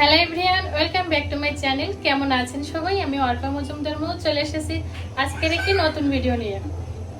Hello everyone welcome back to my channel কেমন আছেন সবাই? আমি অর্পা মজুমদার মতো চলে এসেছি আজকের একটি নতুন ভিডিও নিয়ে।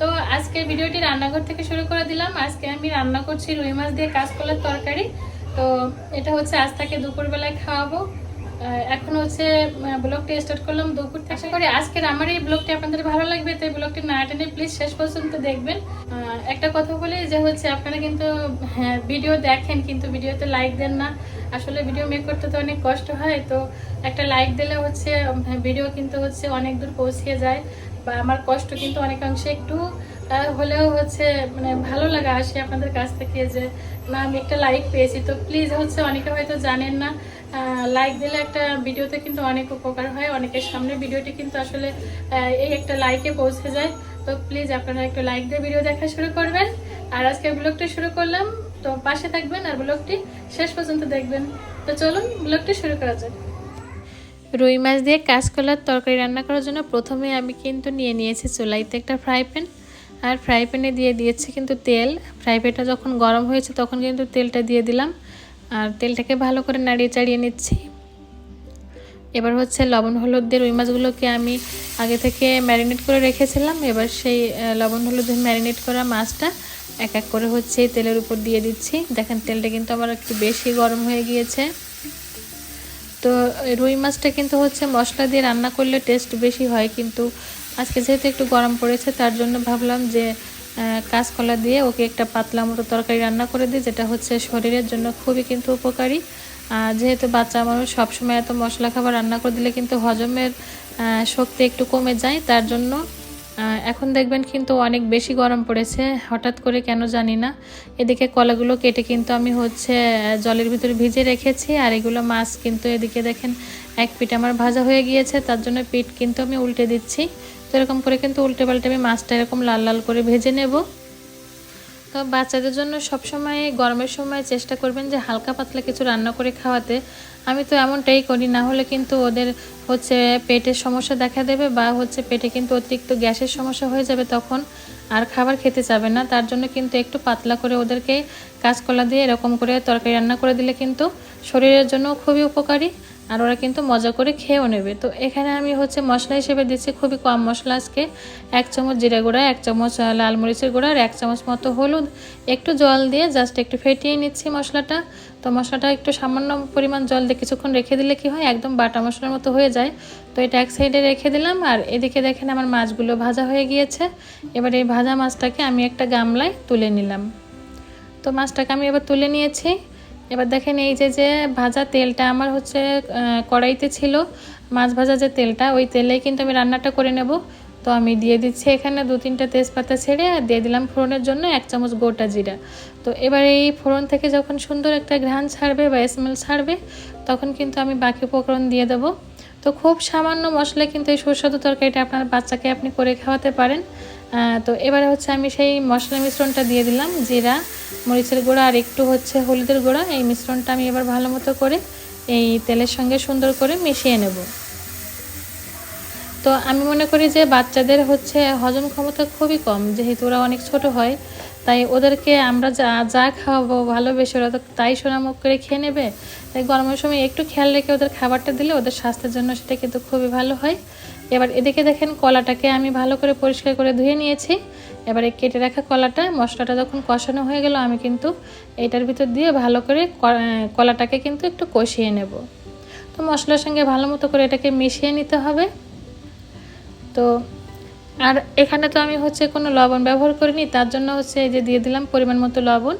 তো আজকের ভিডিওটি রান্নাঘর থেকে শুরু করে দিলাম। আজকে আমি রান্না করছি রুই মাছ দিয়ে কাজ কাঁচকলার তরকারি। তো এটা হচ্ছে আজ থেকে দুপুরবেলায় খাওয়াবো। এখন হচ্ছে ব্লগটি স্টার্ট করলাম দুপুর থেকে। করি আজকের আমার এই ব্লগটি আপনাদের ভালো লাগবে। তাই ব্লগটি না টেনে প্লিজ শেষ পর্যন্ত দেখবেন। একটা কথা বলি যে হচ্ছে, আপনারা কিন্তু হ্যাঁ ভিডিও দেখেন, কিন্তু ভিডিওতে লাইক দেন না। আসলে ভিডিও মেক করতে তো অনেক কষ্ট হয়, তো একটা লাইক দিলে হচ্ছে ভিডিও কিন্তু হচ্ছে অনেক দূর পৌঁছিয়ে যায়। বা আমার কষ্ট কিন্তু অনেকাংশে একটু হলেও হচ্ছে মানে ভালো লাগা আসে আপনাদের কাছ থেকে যে, না, আমি একটা লাইক পেয়েছি। তো প্লিজ হচ্ছে অনেকে হয়তো জানেন না লাইক দিলে একটা ভিডিওতে কিন্তু অনেক উপকার হয়, অনেকের সামনে ভিডিওটি কিন্তু আসলে এই একটা লাইকে পৌঁছে যায়। তো প্লিজ আপনারা একটু লাইক দিয়ে ভিডিও দেখা শুরু করবেন। আর আজকে ব্লগটি শুরু করলাম। তো পাশে থাকবেন আর ব্লগটি শেষ পর্যন্ত দেখবেন। তো চলুন, ব্লগটি শুরু করা যাক। রুই মাছ দিয়ে কাঁচকলার তরকারি রান্না করার জন্য প্রথমে আমি কিন্তু নিয়ে নিয়েছি চুলাইতে একটা ফ্রাই প্যান। আর ফ্রাই প্যানে দিয়ে দিয়েছি কিন্তু তেল। ফ্রাই প্যানটা যখন গরম হয়েছে তখন কিন্তু তেলটা দিয়ে দিলাম। আর তেলটাকে ভালো করে নাড়িয়ে চাড়িয়ে নিচ্ছি। এবার হচ্ছে লবণ, হলুদ দিয়ে রুই মাছগুলোকে আমি আগে থেকে ম্যারিনেট করে রেখেছিলাম। এবার সেই লবণ, হলুদ ম্যারিনেট করা মাছটা এক এক করে হচ্ছে তেলের উপর দিয়ে দিচ্ছি। দেখেন তেলটা কিন্তু আমার একটু বেশি গরম হয়ে গিয়েছে। তো রুই মাছটা কিন্তু হচ্ছে মশলা দিয়ে রান্না করলে টেস্ট বেশি হয়, কিন্তু আজকে যেহেতু একটু গরম পড়েছে, তার জন্য ভাবলাম যে কাঁচকলা দিয়ে ওকে একটা পাতলা মতো তরকারি রান্না করে দিই, যেটা হচ্ছে শরীরের জন্য খুবই কিন্তু উপকারী। আর যেহেতু বাচ্চা মানুষ সবসময় এত মশলা খাবার রান্না করে দিলে কিন্তু হজমের শক্তি একটু কমে যায়, তার জন্য এখন দেখবেন কিন্তু অনেক বেশি গরম পড়েছে। হঠাৎ করে কেন জানি না। এদিকে কলাগুলো কেটে কিন্তু আমি হচ্ছে জলের ভিতরে ভিজে রেখেছি। আর এগুলো মাছ কিন্তু এদিকে দেখেন, এক পিঠ আমার ভাজা হয়ে গিয়েছে। তার জন্য পিঠ কিন্তু আমি উল্টে দিচ্ছি। তো এরকম করে কিন্তু উল্টে পাল্টে আমি মাছটা এরকম লাল লাল করে ভেজে নেব। তো বাচ্চাদের জন্য সবসময় গরমের সময় চেষ্টা করবেন যে হালকা পাতলা কিছু রান্না করে খাওয়াতে। আমি তো এমনটাই করি, না হলে কিন্তু ওদের হচ্ছে পেটের সমস্যা দেখা দেবে বা হচ্ছে পেটে কিন্তু অতিরিক্ত গ্যাসের সমস্যা হয়ে যাবে তখন আর খাবার খেতে চাবে না। তার জন্য কিন্তু একটু পাতলা করে ওদেরকে কাঁচকলা দিয়ে এরকম করে তরকারি রান্না করে দিলে কিন্তু শরীরের জন্য খুবই উপকারী। আর ওরা কিন্তু মজা করে খেয়েও নেবে। তো এখানে আমি হচ্ছে মশলা হিসেবে দিচ্ছি খুবই কম মশলা আজকে। এক চামচ জিরা গুঁড়া, এক চামচ লাল মরিচের গুঁড়া আর এক চামচ মতো হলুদ। একটু জল দিয়ে জাস্ট একটু ফেটিয়ে নিচ্ছি মশলাটা। তো মশলাটা একটু সামান্য পরিমাণ জল দিয়ে কিছুক্ষণ রেখে দিলে কি হয়, একদম বাটা মশলার মতো হয়ে যায়। তো এটা এক সাইডে রেখে দিলাম আর এদিকে দেখেন আমার মাছগুলো ভাজা হয়ে গিয়েছে। এবার এই ভাজা মাছটাকে আমি একটা গামলায় তুলে নিলাম। তো মাছটাকে আমি এবার তুলে নিয়েছি। এবার দেখেন এই যে যে ভাজা তেলটা আমার হচ্ছে কড়াইতে ছিল, মাছ ভাজা যে তেলটা, ওই তেলেই কিন্তু আমি রান্নাটা করে নেব। তো আমি দিয়ে দিচ্ছি এখানে দু তিনটা তেজপাতা ছেড়ে, আর দিয়ে দিলাম ফোড়নের জন্য এক চামচ গোটা জিরা। তো এবার এই ফোড়ন থেকে যখন সুন্দর একটা ঘ্রাণ ছাড়বে বা স্মেল ছাড়বে, তখন কিন্তু আমি বাকি উপকরণ দিয়ে দেবো। তো খুব সামান্য মশলা কিন্তু এই সুস্বাদু তরকারিটা আপনার বাচ্চাকে আপনি করে খাওয়াতে পারেন। তো এবারে হচ্ছে আমি সেই মশলা মিশ্রণটা দিয়ে দিলাম, জিরা, মরিচের গুঁড়া আর একটু হচ্ছে হলুদের গুঁড়া। এই মিশ্রণটা আমি এবার ভালো মতো করে এই তেলের সঙ্গে সুন্দর করে মিশিয়ে নেব। তো আমি মনে করি যে বাচ্চাদের হচ্ছে হজম ক্ষমতা খুবই কম, যেহেতু ওরা অনেক ছোট হয়, তাই ওদেরকে আমরা যা যা খাওয়াবো ভালোবেসে ওরা তো তাই সোনামুখ করে খেয়ে নেবে। তাই গরমের সময় একটু খেয়াল রেখে ওদের খাবারটা দিলে ওদের স্বাস্থ্যের জন্য সেটা কিন্তু খুবই ভালো হয়। এবার এদিকে দেখেন কলাটাকে আমি ভালো করে পরিষ্কার করে ধুয়ে নিয়েছি। এবারে কেটে রাখা কলাটা, মশলাটা যখন কষানো হয়ে গেল, আমি কিন্তু এটার ভিতর দিয়ে ভালো করে কলাটাকে কিন্তু একটু কষিয়ে নেব। তো মশলার সঙ্গে ভালো মতো করে এটাকে মিশিয়ে নিতে হবে। তো আর এখানে তো আমি হচ্ছে কোনো লবণ ব্যবহার করিনি, তার জন্য হচ্ছে এই যে দিয়ে দিলাম পরিমাণ মতো লবণ।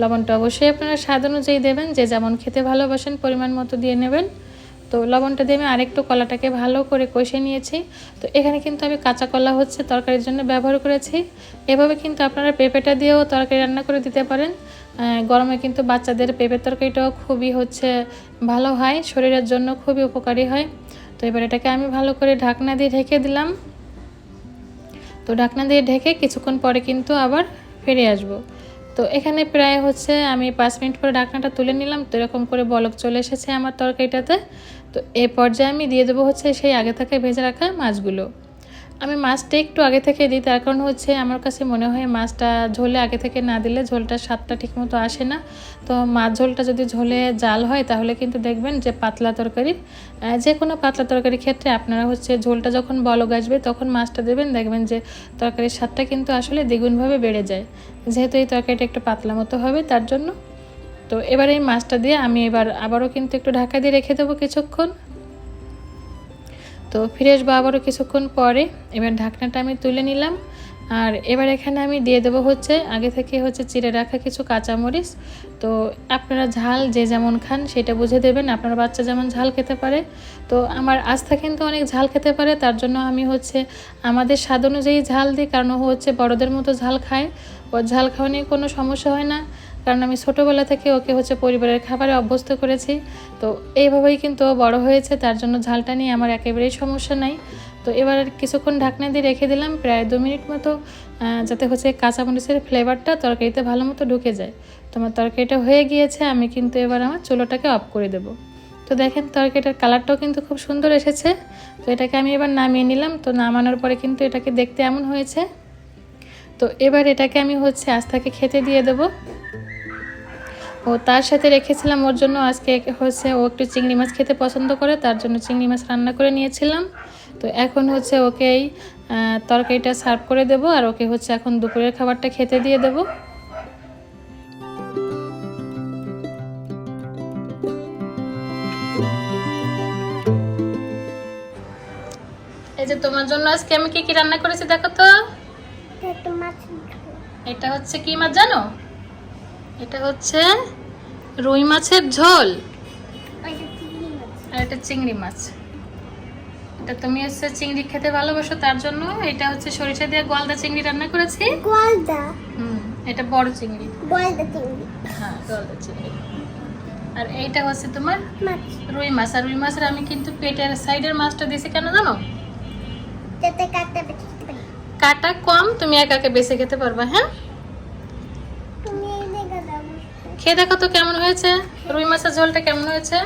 লবণটা অবশ্যই আপনারা স্বাদ অনুযায়ী দেবেন, যে যেমন খেতে ভালোবাসেন পরিমাণ মতো দিয়ে নেবেন। তো লবণটা দিয়ে আমি আরেকটু কলাটাকে ভালো করে কষে নিয়েছি। তো এখানে কিন্তু আমি কাঁচা কলা হচ্ছে তরকারির জন্য ব্যবহার করেছি। এভাবে কিন্তু আপনারা পেঁপেটা দিয়েও তরকারি রান্না করে দিতে পারেন। গরমে কিন্তু বাচ্চাদের পেঁপের তরকারিটাও খুবই হচ্ছে ভালো হয়, শরীরের জন্য খুবই উপকারী হয়। তো এবার এটাকে আমি ভালো করে ঢাকনা দিয়ে ঢেকে দিলাম। তো ঢাকনা দিয়ে ঢেকে কিছুক্ষণ পরে কিন্তু আবার ফিরে আসব। তো এখানে প্রায় হচ্ছে আমি পাঁচ মিনিট পরে ঢাকনাটা তুলে নিলাম। তো এরকম করে বলক চলে এসেছে আমার তরকারিটাতে। তো এ পর্যায়ে আমি দিয়ে দেবো হচ্ছে সেই আগে থেকে ভেজে রাখা মাছগুলো। আমি মাছটা একটু আগে থেকে দিই, তার কারণ হচ্ছে আমার কাছে মনে হয় মাছটা ঝোলে আগে থেকে না দিলে ঝোলটার স্বাদটা ঠিকমতো আসে না। তো মাছ ঝোলটা যদি ঝোলে জাল হয় তাহলে কিন্তু দেখবেন যে পাতলা তরকারি যে কোনো পাতলা তরকারির ক্ষেত্রে আপনারা হচ্ছে ঝোলটা যখন বলক আসবে তখন মাছটা দেবেন, দেখবেন যে তরকারির স্বাদটা কিন্তু আসলে দ্বিগুণভাবে বেড়ে যায়। যেহেতু এই তরকারিটা একটু পাতলা মতো হবে তার জন্য তো এবার এই মাছটা দিয়ে আমি এবার আবারও কিন্তু একটু ঢাকা দিয়ে রেখে দেবো কিছুক্ষণ। তো ফিরে আসব আবারও কিছুক্ষণ পরে। এবার ঢাকনাটা আমি তুলে নিলাম। আর এবার এখানে আমি দিয়ে দেবো হচ্ছে, আগে থেকে হচ্ছে চিড়ে রাখা কিছু কাঁচামরিচ। তো আপনারা ঝাল যে যেমন খান সেটা বুঝে দেবেন। আপনার বাচ্চা যেমন ঝাল খেতে পারে। তো আমার আস্থা কিন্তু অনেক ঝাল খেতে পারে। তার জন্য আমি হচ্ছে আমাদের স্বাদ অনুযায়ী ঝাল দিই, কারণ ও হচ্ছে বড়দের মতো ঝাল খায়। ওর ঝাল খাওয়া নিয়ে কোনো সমস্যা হয় না। কারণ আমি ছোটোবেলা থেকে ওকে হচ্ছে পরিবারের খাবারে অভ্যস্ত করেছি। তো এইভাবেই কিন্তু ও বড় হয়েছে, তার জন্য ঝালটা নিয়ে আমার একেবারেই সমস্যা নাই। তো এবার কিছুক্ষণ ঢাকনা দিয়ে রেখে দিলাম, প্রায় দু মিনিট মতো যাতে হচ্ছে কাঁচামরিচের ফ্লেভারটা তরকারিতে ভালো মতো ঢুকে যায়। তোমার তরকারিটা হয়ে গিয়েছে, আমি কিন্তু এবার আমার চুলোটাকে অফ করে দেবো। তো দেখেন তরকারিটার কালারটাও কিন্তু খুব সুন্দর এসেছে। তো এটাকে আমি এবার নামিয়ে নিলাম, তো নামানোর পরে কিন্তু এটাকে দেখতে এমন হয়েছে। তো এবার এটাকে আমি হচ্ছে আস্তাকে খেতে দিয়ে দেবো। ও তার সাথে রেখেছিলাম ওর জন্য আজকে হচ্ছে ও একটু চিংড়ি মাছ খেতে পছন্দ করে তার জন্য চিংড়ি মাছ রান্না করে নিয়েছিলাম। তো এখন হচ্ছে ওকে এই তরকারিটা সার্ভ করে দেবো আর ওকে হচ্ছে এখন দুপুরের খাবারটা খেতে দিয়ে দেবো। এই যে তোমার জন্য আজকে আমি কি কি রান্না করেছি দেখো তো। এটা হচ্ছে কি মাছ জানো? এটা হচ্ছে রুই মাছের ঝোল। আর এটা চিংড়ি মাছ। এটা তুমি হচ্ছে চিংড়ি খেতে ভালোবাসো তার জন্য এটা হচ্ছে সরিষা দিয়ে গলদা চিংড়ি রান্না করেছি। গলদা হুম এটা বড় চিংড়ি। গলদা চিংড়ি। হ্যাঁ গলদা চিংড়ি। আর এইটা হচ্ছে তোমার রুই মাছ। আর রুই মাছের আমি কিন্তু পেটের সাইডের মাছটা দিয়েছি কেন জানো? কাটা কম তুমি একাকে বেছে খেতে পারবা হ্যাঁ তুমি এই জায়গা দাও খেয়ে দেখো তো কেমন হয়েছে? রুই মাছের ঝোলটা কেমন হয়েছে?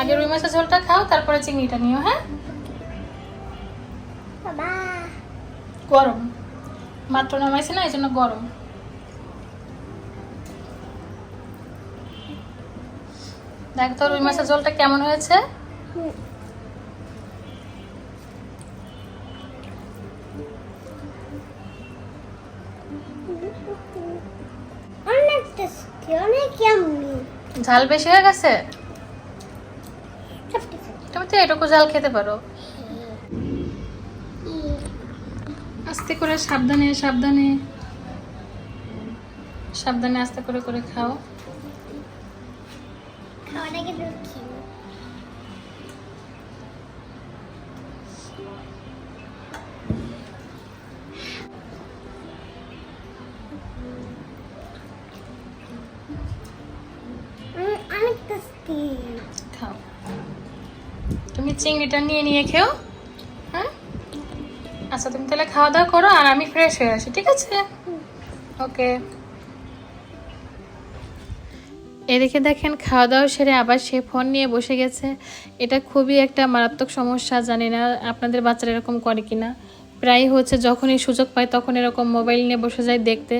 আগে রুই মাছের ঝোলটা খাও তারপরে চিংড়িটা নিও হ্যাঁ? গরম। মাত্র নামাইছে না এই জন্য গরম। দেখ তো রুই মাছের ঝোলটা কেমন হয়েছে? ঝাল বেশি হয়ে গেছে? তুমি তো এটুকু ঝাল খেতে পারো। আস্তে করে সাবধানে সাবধানে। সাবধানে আস্তে করে করে খাও। খাওয়ার আগে চিংড়িটা নিয়ে নিয়ে খেও হ্যাঁ? আচ্ছা তুমি তাহলে খাওয়া দাওয়া করো আর আমি ফ্রেশ হয়ে আসি, ঠিক আছে? ওকে। এদিকে দেখেন খাওয়া দাওয়া সেরে আবার সে ফোন নিয়ে বসে গেছে। এটা খুবই একটা মারাত্মক সমস্যা, জানি না আপনাদের বাচ্চারা এরকম করে কিনা। প্রায় হচ্ছে যখনই সুযোগ পায় তখন এরকম মোবাইল নিয়ে বসে যায় দেখতে।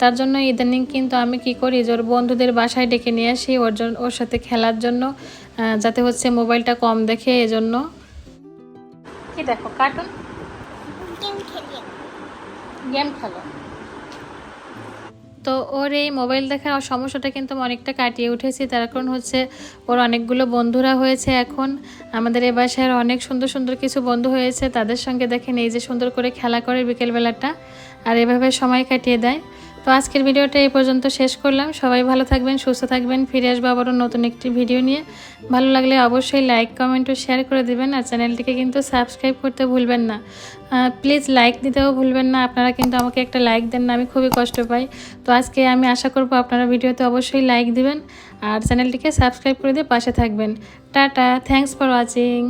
তার জন্য ইদানিং কিন্তু আমি কি করি, যে ওর বন্ধুদের বাসায় ডেকে নিয়ে আসি, ওর জন্য ওর সাথে খেলার জন্য। যাতে হচ্ছে মোবাইলটা কম দেখে এজন্য। কি দেখো কার্টুন গেম খেলো। তো ওর এই মোবাইল দেখার সমস্যাটা কিন্তু অনেকটা কাটিয়ে উঠেছি তার কারণ হচ্ছে ওর অনেকগুলো বন্ধুরা হয়েছে এখন। আমাদের এ বাসায় অনেক সুন্দর সুন্দর কিছু বন্ধু হয়েছে তাদের সঙ্গে দেখেন এই যে সুন্দর করে খেলা করে বিকেলবেলাটা আর এভাবে সময় কাটিয়ে দেয়। তো আজকের ভিডিওটা এই পর্যন্ত শেষ করলাম। সবাই ভালো থাকবেন, সুস্থ থাকবেন। ফিরে আসব আবারও নতুন একটি ভিডিও নিয়ে। ভালো লাগলে অবশ্যই লাইক, কমেন্ট ও শেয়ার করে দিবেন আর চ্যানেলটিকে কিন্তু সাবস্ক্রাইব করতে ভুলবেন না। প্লিজ লাইক দিতেও ভুলবেন না। আপনারা কিন্তু আমাকে একটা লাইক দেন না, আমি খুবই কষ্ট পাই। তো আজকে আমি আশা করব আপনারা ভিডিওতে অবশ্যই লাইক দিবেন আর চ্যানেলটিকে সাবস্ক্রাইব করে দিয়ে পাশে থাকবেন। Tata thanks for watching